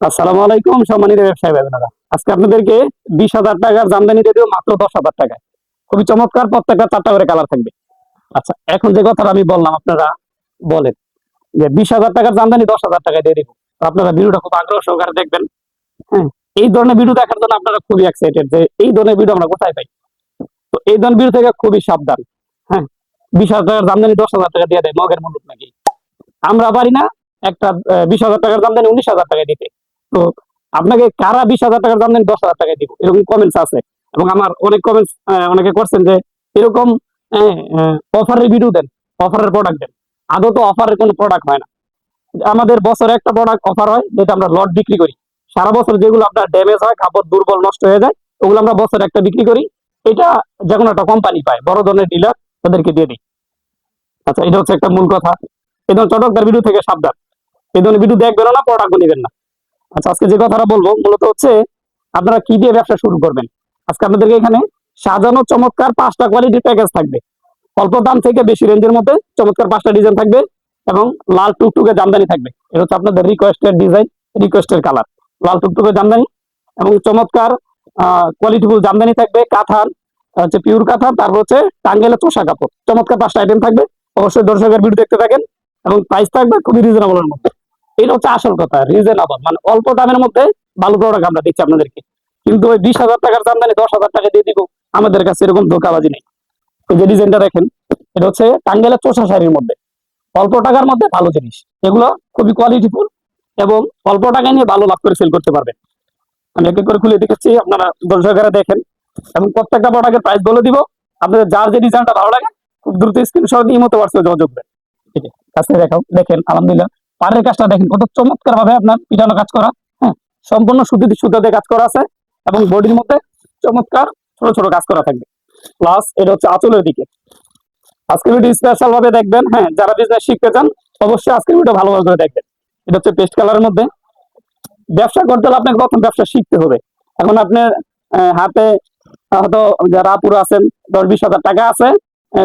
আসসালামু আলাইকুম সম্মানিত ব্যবসায়ী ভাইবোনেরা আজকে আপনাদেরকে বিশ হাজার টাকার জামদানি দেবো মাত্র দশ হাজার টাকায়। খুবই চমৎকার, প্রত্যেকটা চারটা করে কালার থাকবে। আচ্ছা এখন যে কথাটা আমি বললাম, আপনারা বলেন যে বিশ হাজার টাকার জামদানি দশ হাজার টাকায় দিয়ে দিব। আপনারা ভিডিওটা খুব আগ্রহ সহকারে দেখবেন। হ্যাঁ এই ধরনের ভিডিও দেখার জন্য আপনারা খুবই এক্সাইটেড যে এই ধরনের ভিডিও আমরা কোথায় পাই। তো এই ধরনের ভিডিও থেকে খুবই সাবধান। হ্যাঁ বিশ হাজার টাকার জামদানি দশ হাজার টাকা দিয়ে দেয় মগের মুলুক নাকি। আমরা পারি না একটা বিশ হাজার টাকার জামদানি উনিশ হাজার টাকা দিতে। তো আপনাকে কারা বিশ হাজার টাকার দাম দেন দশ হাজার টাকায় দিব। এরকম কমেন্টস আছে। এবং আমার অনেক কমেন্টস অনেকে করছেন যে এরকম অফারের ভিডিও দেন অফারের প্রোডাক্ট দেন। আদৌ তো অফারের কোনো প্রোডাক্ট হয় না। আমাদের বছরে একটা প্রোডাক্ট অফার হয়, যেটা আমরা লট বিক্রি করি। সারা বছর যেগুলো আপনার ড্যামেজ হয় কাপড় দুর্বল নষ্ট হয়ে যায়, ওগুলো আমরা বছরে একটা বিক্রি করি। এটা যে কোনো একটা কোম্পানি পায়, বড় ধরনের ডিলার তাদেরকে দিয়ে দিই। আচ্ছা এটা হচ্ছে একটা মূল কথা। এই ধরনের চটকদার ভিডিও থেকে সাবধান। এই ধরনের ভিডিও দেখবেন না প্রোডাক্টও নেবেন না। আচ্ছা আজকে যে কথাটা বলব মূলত হচ্ছে আপনারা কি দিয়ে ব্যবসা শুরু করবেন? আজকে আপনাদেরকে এখানে সাজানো চমৎকার পাঁচটা কোয়ালিটির প্যাকেজ থাকবে। অল্প দাম থেকে বেশি রেঞ্জের মধ্যে চমৎকার পাঁচটা ডিজাইন থাকবে এবং লাল টুকটুকে জামদানি থাকবে। এটা হচ্ছে আপনাদের রিকোয়েস্টের ডিজাইন রিকোয়েস্টের কালার লাল টুকটুকে জামদানি এবং চমৎকার কোয়ালিটিফুল জামদানি থাকবে কাঁথার হচ্ছে পিওর কাঁথার তারপর হচ্ছে টাঙ্গেলে চোষা কাপড়। চমৎকার পাঁচটা আইটেম থাকবে। অবশ্যই দর্শকের ভিডিও দেখতে থাকেন এবং প্রাইস থাকবে খুবই রিজনেবলের মধ্যে। এটা হচ্ছে আসল কথা রিজনেবল মানে অল্প দামের মধ্যে ভালো প্রোডাক্ট আমরা দিচ্ছি আপনাদেরকে। কিন্তু ওই বিশ হাজার টাকার জামদানি দশ হাজার টাকা দিয়ে দিব, আমাদের কাছে এরকম ধোকাবাজি নেই। এই যে ডিজাইনটা দেখেন, এটা হচ্ছে টাঙ্গেলের চোষা শাড়ির মধ্যে। অল্প টাকার মধ্যে ভালো জিনিস। এগুলো খুবই কোয়ালিটিফুল এবং অল্প টাকায় নিয়ে ভালো লাভ করে সেল করতে পারবেন। আমি এক করে খুলে দেখাচ্ছি আপনারা দর্শকেরা দেখেন। এবং প্রত্যেকটা প্রোডাক্টের প্রাইস বলে দিব। আপনাদের যার যে ডিজাইনটা ভালো লাগে, খুব দ্রুত স্ক্রিনশট দিয়ে মতো হোয়াটসঅ্যাপে যোগাযোগ করবেন। ঠিক আছে, কাছে দেখাও। দেখেন, আলহামদুলিল্লাহ পাড়ের কাজটা দেখেন, কত চমৎকার ভাবে আপনার পিটানো কাজ করা হ্যাঁ সম্পূর্ণ সুতি সুতাতে কাজ করা আছে এবং বডির মধ্যে চমৎকার ছোট ছোট কাজ করা থাকবে। প্লাস এটা হচ্ছে আঁচলের দিকে। আজকের ভিডিও স্পেশাল ভাবে দেখবেন হ্যাঁ যারা বিজনেস শিখতে চান, অবশ্যই আজকের ভিডিও ভালোভাবে করে দেখবেন। এটা হচ্ছে পেস্ট কালারের মধ্যে। ব্যবসা করতে হলে আপনাকে প্রথম ব্যবসা শিখতে হবে। এখন আপনার হাতে হয়তো যারা আপুরা আছেন, দশ বিশ হাজার টাকা আছে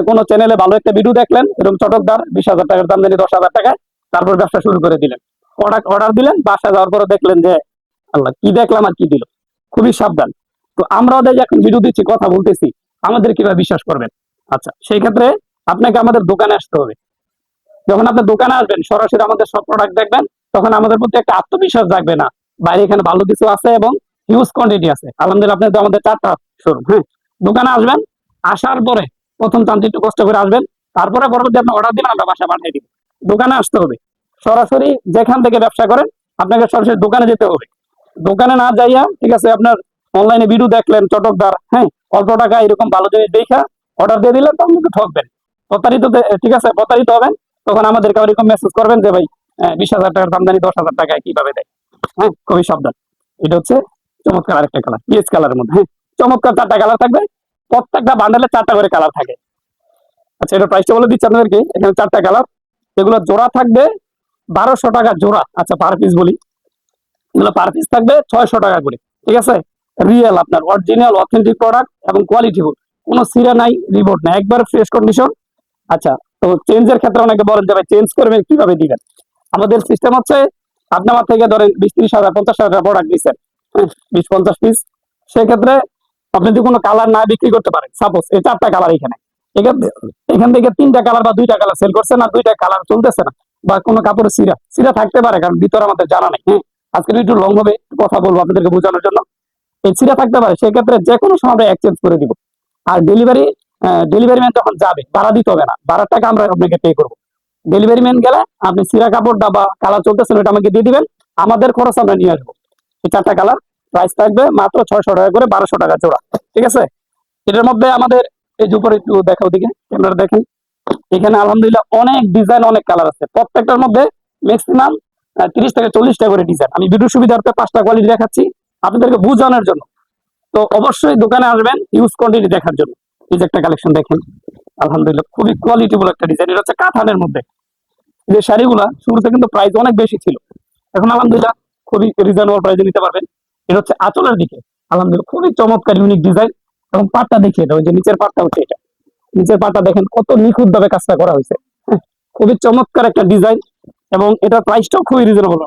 কোনো চ্যানেলে ভালো একটা ভিডিও দেখলেন, এরকম চটকদার বিশ হাজার টাকার দাম জানি দশ হাজার টাকায় তারপর ব্যবসা শুরু করে দিলেন। প্রোডাক্ট অর্ডার দিলেন, বাসায় যাওয়ার পরে দেখলেন যে, আল্লাহ, কি দেখলাম আর কি দিল? খুবই সাবধান। তো আমরা ওদের এখন ভিডিও দিচ্ছি, কথা বলতেছি। আমাদের কীভাবে বিশ্বাস করবেন? আচ্ছা সেই ক্ষেত্রে আপনাকে আমাদের দোকানে আসতে হবে। যখন আপনি দোকানে আসবেন, সরাসরি আমাদের সব প্রোডাক্ট দেখবেন, তখন আমাদের প্রতি একটা আত্মবিশ্বাস থাকবে না। বাইরে এখানে ভালো কিছু আছে এবং হিউজ কোয়ান্টিটি আছে। আলহামদুলিল্লাহ আপনাদের আমাদের চারটা শোরুম হ্যাঁ? দোকানে আসবেন, আসার পরে প্রথম চান্তি একটু কষ্ট করে আসবেন, তারপরে পরবর্তী আপনি অর্ডার দিন আমরা বাসা পাঠিয়ে দিব। দোকানে আসতে হবে। সরাসরি যেখান থেকে ব্যবসা করেন, আপনাকে সরাসরি দোকানে যেতে হবে। দোকানে না যাইয়া, ঠিক আছে, আপনার অনলাইনে ভিডিও দেখলেন, চটকদার হ্যাঁ অল্প টাকা এরকম ভালো জিনিস দেখা অর্ডার দিয়ে দিলে তখন কিন্তু ঠকবেন। প্রতারিত ঠিক আছে, প্রতারিত হবেন, তখন আমাদেরকে এরকম মেসেজ করবেন যে, ভাই বিশ হাজার টাকার দামদানি দশ হাজার টাকায় কীভাবে দেয়? হ্যাঁ খুবই সাবধান। এটা হচ্ছে চমৎকার আরেকটা কালার পিএস কালারের মধ্যে হ্যাঁ চমৎকার চারটা কালার থাকবে, প্রত্যেকটা বান্ডেলে চারটা করে কালার থাকে। আচ্ছা এটা প্রাইসটা বলে দিচ্ছি আপনাদেরকে, এখানে চারটা কালার এগুলো জোড়া থাকবে বারোশো টাকা জোড়া। আচ্ছা পার পিস বলি। এগুলো পার পিস থাকবে ছয়শো টাকা করে। ঠিক আছে? রিয়েল আপনার অরিজিনাল অথেন্টিক প্রোডাক্ট এবং কোয়ালিটিফুল কোনো সিরা নাই রিপোর্ট নাই। একবার ফ্রেশ কন্ডিশন আচ্ছা তো চেঞ্জের ক্ষেত্রে অনেকে বলেন যে ভাই চেঞ্জ করবেন, কীভাবে দিবেন? আমাদের সিস্টেম হচ্ছে, আপনি আমার থেকে ধরেন বিশ, ত্রিশ হাজার, পঞ্চাশ হাজার প্রোডাক্ট দিচ্ছেন হ্যাঁ বিশ, পঞ্চাশ পিস সেক্ষেত্রে আপনি যদি কোনো কালার না বিক্রি করতে পারেন সাপোজ এই চারটা কালার এখানে। এখান থেকে তিনটা কালার বা দুইটা কালার সেল করছে না, দুইটা কালার চলতেছে না, বা কোনো কাপড়ের সিরা সিরা থাকতে পারে, কারণ ভিতরে আমাদের জানা নেই হ্যাঁ? আজকে একটু লং হবে কথা বলব আপনাদেরকে বোঝানোর জন্য। এই সিরা থাকতে পারে, সেক্ষেত্রে যে কোনো সময় আমরা এক্সচেঞ্জ করে দিব। আর ডেলিভারি ডেলিভারি ম্যান যাবে, ভাড়া দিতে হবে না, ভাড়ার টাকা আমরা আপনাকে পে করব। ডেলিভারি ম্যান গেলে আপনি সিরা কাপড়টা বা কালার চলতেছে ওটা আমাকে দিয়ে দিবেন, আমাদের খরচ আমরা নিয়ে আসব। এই চারটা কালার প্রাইস থাকবে মাত্র ছয়শো টাকা করে বারোশো টাকা জোড়া, ঠিক আছে? এটার মধ্যে আমাদের এই যে উপরে একটু দেখাও দিকে ক্যামেরা দেখেন। এখানে আলহামদুলিল্লাহ অনেক ডিজাইন অনেক কালার আছে। প্রত্যেকটার মধ্যে ম্যাক্সিমাম তিরিশ থেকে চল্লিশটা করে ডিজাইন আমি ভিডিও সুবিধার্থে পাঁচটা কোয়ালিটি দেখাচ্ছি আপনাদেরকে বোঝানোর জন্য। তো অবশ্যই দোকানে আসবেন ইউজ কোয়ান্টিটি দেখার জন্য। এই যে একটা কালেকশন দেখেন। আলহামদুলিল্লাহ খুবই কোয়ালিটিফুল একটা ডিজাইন এটা হচ্ছে কাঁথানের মধ্যে। যে শাড়িগুলা, শুরুতে কিন্তু প্রাইস অনেক বেশি ছিল। এখন আলহামদুলিল্লাহ খুবই রিজনেবল প্রাইসে নিতে পারবেন। এটা হচ্ছে আঁচলের দিকে। আলহামদুলিল্লাহ খুবই চমৎকার ইউনিক ডিজাইন এবং পাটটা দেখি এটা ওই যে নিচের পাটটা হচ্ছে এটা। নিচের পাটটা দেখেন কত নিখুঁত ভাবে কাজটা করা হয়েছে। হ্যাঁ, খুবই চমৎকার একটা ডিজাইন এবং এটার প্রাইসটাও খুবই রিজনেবল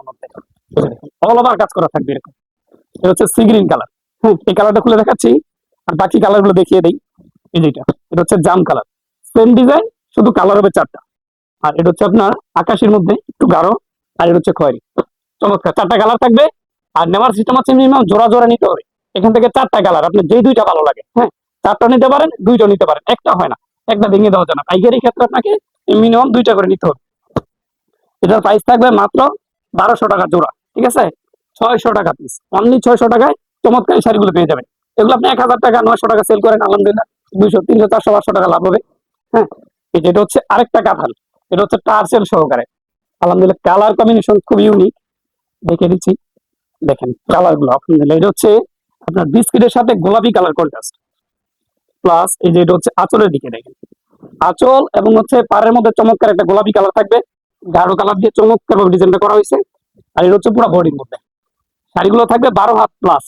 অল ওভার কাজ করা থাকবে এরকম। এটা হচ্ছে সি গ্রিন কালার এই কালারটা খুলে দেখাচ্ছি আর বাকি কালারগুলো দেখিয়ে দিই। এই যেটা এটা হচ্ছে জাম কালার সেম ডিজাইন শুধু কালার হবে চারটা। আর এটা হচ্ছে আপনার আকাশের মধ্যে একটু গাঢ় আর এটা হচ্ছে খয়েরি। চমৎকার চারটা কালার থাকবে। আর নেওয়ার সিস্টেম হচ্ছে মিনিমাম জোড়া জোড়া নিতে হবে। এখান থেকে চারটা কালার আপনি যেই দুইটা ভালো লাগে হ্যাঁ? চারটা নিতে পারেন, দুইটা নিতে পারেন, একটা হয় না, একটা ভেঙে দেওয়া না। পাইকারি ক্ষেত্রে আপনাকে মিনিমাম দুইটা করে নিতে হবে। এটার প্রাইস থাকবে মাত্র বারোশো টাকা জোড়া, ঠিক আছে? ছয়শো টাকা পিস অনলি ছয়শো টাকায় চমৎকার শাড়িগুলো পেয়ে যাবেন। এগুলো আপনি এক হাজার টাকা, নয়শো টাকা সেল করেন, আলহামদুলিল্লাহ, দুইশো, তিনশো, চারশো, পাঁচশো টাকা লাভ হবে হ্যাঁ? এটা হচ্ছে আরেকটা কাঁথাল এটা হচ্ছে টার্সেল সহকারে। আলহামদুলিল্লাহ কালার কম্বিনেশন খুব ইউনিক দেখে দিচ্ছি, দেখেন কালারগুলো, আলহামদুলিল্লাহ, এটা হচ্ছে আপনার বিস্কিটের সাথে গোলাপি কালার কন্ট্রাস্ট প্লাস এই যে এটা হচ্ছে আঁচলের দিকে দেখেন। আঁচল এবং হচ্ছে পাড়ের মধ্যে চমৎকার একটা গোলাপি কালার থাকবে। গাঢ় কালার দিয়ে চমৎকার ভাবে ডিজাইনটা করা হয়েছে। আর এটা হচ্ছে পুরো বডির মধ্যে। শাড়িগুলো থাকবে বারো হাত প্লাস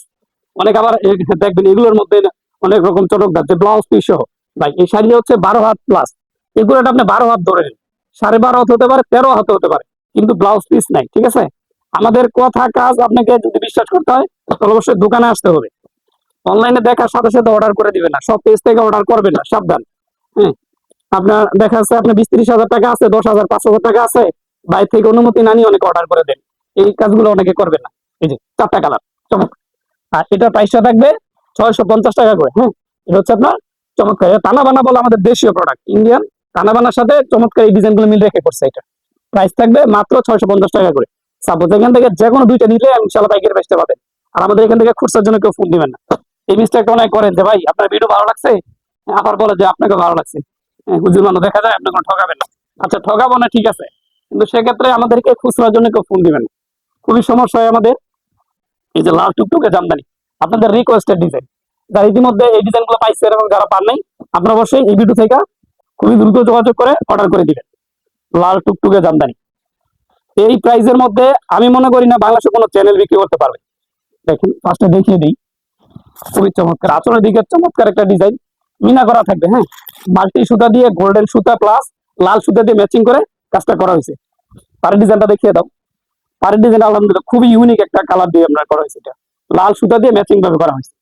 অনেক আবার দেখবেন এগুলোর মধ্যে অনেক রকম চটকদার যে ব্লাউজ পিস সহ। ভাই এই শাড়ি হচ্ছে বারো হাত প্লাস এগুলো আপনি বারো হাত ধরে নিন। সাড়ে বারো হাত হতে পারে, তেরো হাত হতে পারে। কিন্তু ব্লাউজ পিস নাই, ঠিক আছে? আমাদের কথা কাজ আপনাকে যদি বিশ্বাস করতে হয়, তাহলে অবশ্যই দোকানে আসতে হবে। অনলাইনে দেখার সাথে সাথে অর্ডার করে দিবেন না। সব পেজ থেকে অর্ডার করবেন না, সাবধান। হ্যাঁ আপনার দেখা যাচ্ছে আপনার বিশ ত্রিশ হাজার টাকা আছে, দশ হাজার, পাঁচ হাজার টাকা আছে, বাইরে থেকে অনুমতি না নিয়ে অনেকে অর্ডার করে দেন। এই কাজগুলো অনেকে করবেন না। এই যে, চারটা কালার চমৎকার। আর এটার প্রাইসটা থাকবে ছয়শো পঞ্চাশ টাকা করে হ্যাঁ এটা হচ্ছে আপনার চমৎকার। এটা টানা বানা বলে আমাদের দেশীয় প্রোডাক্ট ইন্ডিয়ান টানা বানার সাথে চমৎকার এই ডিজাইনগুলো মিল রেখে করছে এটা। প্রাইস থাকবে মাত্র ছয়শো পঞ্চাশ টাকা করে। সাপোজ এখান থেকে যে কোনো দুইটা নিলে ইনশাল্লাহ পাইকারি বেচতে পাবেন আর আমাদের এখান থেকে খুচরার জন্য কেউ ফোন দিবেন না। এই মিস্টেকটা অনেক করেন যে ভাই আপনার ভিডিও ভালো লাগছে? আবার বলে যে আপনাকে ভালো লাগছে। হ্যাঁ, হুজুর মানুষ দেখা যায় আপনি কোনো ঠকাবেন না। আচ্ছা ঠকাবো না ঠিক আছে। কিন্তু সেক্ষেত্রে আমাদেরকে খুচরার জন্য কেউ ফোন দিবেন না। খুবই সমস্যা হয় আমাদের। এই যে লাল টুকটুকে জামদানি আপনাদের রিকোয়েস্টেড ডিজাইন যারা ইতিমধ্যে এই ডিজাইনগুলো পাইছেন এবং যারা পান নাই আপনারা অবশ্যই এই ভিডিও থেকে খুবই দ্রুত যোগাযোগ করে অর্ডার করে দিবেন। লাল টুকটুকে জামদানি। এই প্রাইজের মধ্যে আমি মনে করি না বাংলাদেশে কোনো চ্যানেল বিক্রি করতে পারবে। দেখেন ফার্স্টে দেখিয়ে দিই। খুবই চমৎকার। আচলের দিকে চমৎকার একটা ডিজাইন মিনা করা থাকবে হ্যাঁ? মাল্টি সুতা দিয়ে গোল্ডেন সুতা প্লাস লাল সুতা দিয়ে ম্যাচিং করে কাজটা করা হয়েছে। পাড়ের ডিজাইনটা দেখিয়ে দাও। পাড়ের ডিজাইন আলহামদুলিল্লাহ, খুবই ইউনিক একটা কালার দিয়ে আমরা করা হয়েছে এটা। লাল সুতা দিয়ে ম্যাচিং ভাবে করা হয়েছে।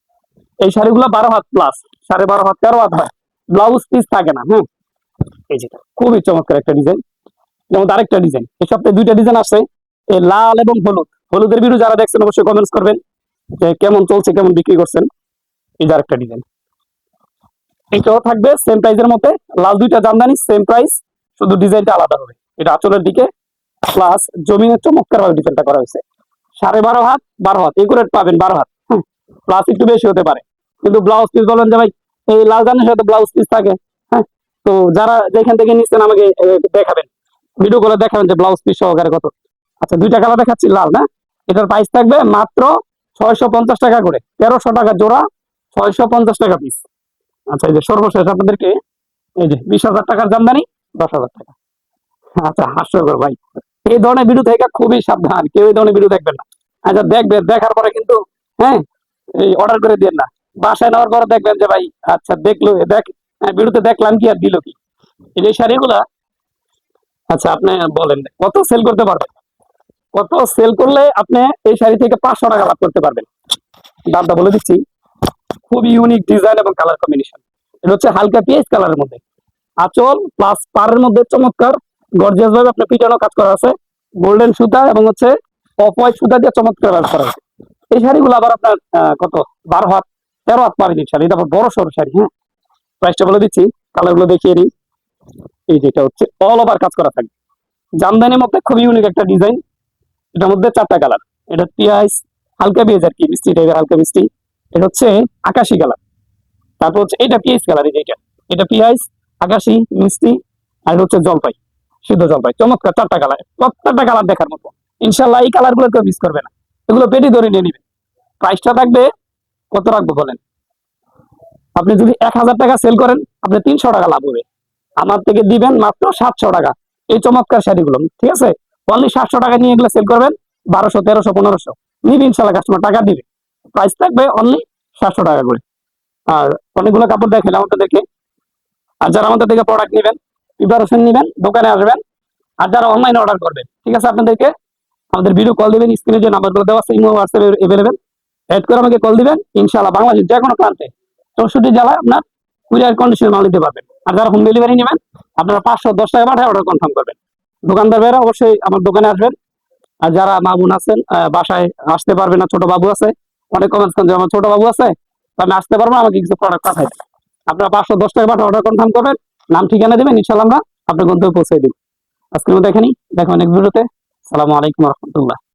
এই শাড়িগুলো বারো হাত প্লাস সাড়ে বারো হাত, তেরো হাত হয়। ব্লাউজ পিস থাকে না হ্যাঁ? এই যেটা খুবই চমৎকার একটা ডিজাইন যেমন আরেকটা ডিজাইন এই সপ্তাহে দুইটা ডিজাইন আছে এই লাল এবং হলুদ। হলুদের ভিডিও যারা দেখছেন, অবশ্যই কমেন্টস করবেন যে কেমন চলছে, কেমন বিক্রি করছেন। এই যে আরেকটা ডিজাইন এটাও থাকবে সেম প্রাইসের মধ্যে। লাল দুইটা জামদানি সেম প্রাইস শুধু ডিজাইনটা আলাদা হবে। এটা আঁচলের দিকে প্লাস জমিনের চমৎকার ভাবে ডিজাইনটা করা হয়েছে। সাড়ে বারো হাত বারো হাত। এগুলো পাবেন বারো হাত। প্লাস একটু বেশি হতে পারে। কিন্তু ব্লাউজ পিস বলেন যে, ভাই, এই লাল জানের সাথে ব্লাউজ পিস থাকে। হ্যাঁ? তো যারা যেখান থেকে নিচ্ছেন, আমাকে দেখাবেন। ভিডিও করে দেখাবেন যে ব্লাউজ পিস সহকারে কত। আচ্ছা দুইটা কালার দেখাচ্ছি লাল না? এটার প্রাইস থাকবে মাত্র ছয়শো পঞ্চাশ টাকা করে। তেরোশো টাকা জোড়া ছয়শো পঞ্চাশ টাকা পিস আচ্ছা এই যে সর্বশেষ আপনাদেরকে এই যে বিশ হাজার টাকার জামদানি দশ হাজার টাকা। আচ্ছা হাস্যকর ভাই। এই ধরনের ভিডিও থেকে খুবই সাবধান। কেউ এই ধরনের ভিডিও দেখবেন না। আচ্ছা দেখবেন দেখার পরে কিন্তু হ্যাঁ এই অর্ডার করে দিয়ে না। বাসায় নেওয়ার পরে দেখবেন যে ভাই আচ্ছা দেখল দেখ হ্যাঁ, ভিডিওতে দেখলাম কি আর দিল কি। এই শাড়িগুলা আচ্ছা আপনি বলেন, কত সেল করতে পারবেন? কত সেল করলে আপনি এই শাড়ি থেকে পাঁচশো টাকা লাভ করতে পারবেন? দামটা বলে দিচ্ছি। খুব ইউনিক ডিজাইন এবং কালার কম্বিনেশন এটা হচ্ছে হালকা পিএইচ কালারের মধ্যে। আঁচল প্লাস পাড়ের মধ্যে চমৎকার। গর্জিয়াস ভাবে আপনার পিটানো কাজ করা আছে। গোল্ডেন সুতা এবং হচ্ছে অফ হোয়াইট সুতা দিয়ে চমৎকার কাজ করা আছে। এই শাড়িগুলো আবার আপনার কত? বারো হাত, তেরো হাত এই শাড়ি। এটা আবার বড় সড়ো শাড়ি হ্যাঁ? প্রাইসটা বলে দিচ্ছি। কালারগুলো দেখিয়ে নিই এই যেটা হচ্ছে অল ওভার কাজ করা থাকবে। জামদানির মধ্যে খুবই ইউনিক একটা ডিজাইন এটার মধ্যে চারটা কালার এটা পিয়াইস হালকা পেঁয়াজ আর কি, মিষ্টি টাইপের হালকা মিষ্টি। এটা হচ্ছে আকাশি কালার তারপর হচ্ছে এটা পিএইচ কালার এই যে এটা। এটা আকাশি, মিষ্টি আর এটা হচ্ছে জলপাই সিদ্ধ জলপাই। চমৎকার, চারটা কালার প্রত্যেকটা কালার দেখার মতো। ইনশাল্লাহ এই কালারগুলো কেউ মিস করবে না। এগুলো পেটি ধরে নিয়ে নিবে প্রাইসটা থাকবে, কত রাখব বলেন? আপনি যদি এক হাজার টাকা সেল করেন, আপনি তিনশো টাকা লাভ হবে। আমার থেকে দিবেন মাত্র সাতশো টাকা। এই চমৎকার শাড়িগুলো, ঠিক আছে? অনলি সাতশো টাকা নিয়ে এগুলো সেল করবেন, বারোশো, তেরোশো, পনেরোশো। নিবে ইনশাল্লাহ কাস্টমার টাকা দিবে। প্রাইস থাকবে অনলি সাতশো টাকা করে। আর অনেকগুলো কাপড় দেখেন আমাদেরকে আর যারা আমাদের থেকে প্রোডাক্ট নেবেন প্রিপারেশন নেবেন, দোকানে আসবেন, আর যারা অনলাইনে অর্ডার করবেন, ঠিক আছে আপনাদেরকে? আমাদের ভিডিও কল দিবেন স্ক্রিনে যে নাম্বারগুলো দেওয়া আছে, ইমো হোয়াটসঅ্যাপ এভেলেবেল অ্যাড করে আমাকে কল দিবেন ইনশাআল্লাহ বাংলাদেশের যে কোনো প্রান্তে। চৌষট্টি জেলায় আপনার কুরিয়ার কন্ডিশনে মাল নিতে পারবেন। আর যারা হোম ডেলিভারি নেবেন, আপনারা পাঁচশো দশ টাকা পাঠায় অর্ডার কনফার্ম করবেন। দোকানদার ভাইরা অবশ্যই আমার দোকানে আসবেন। আর যারা মা বোন আছেন বাসায় আসতে পারবে না, ছোট বাবু আছে, অনেক কমেন্টস করেন যে, আমার ছোট বাবু আছে, তো আমি আসতে পারব আমাকে কিছু প্রোডাক্ট পাঠাই। আপনারা পাঁচশো দশ টাকা পাঠা অর্ডার কনফার্ম করবেন, নাম ঠিকানা দেবেন ইনশাল্লাহ আমরা আপনার গন্তব্যে পৌঁছে দিন আজকের মতো এখানেই, দেখো অনেক ভিডিওতে সালামু আলাইকুম রহমতুল্লাহ।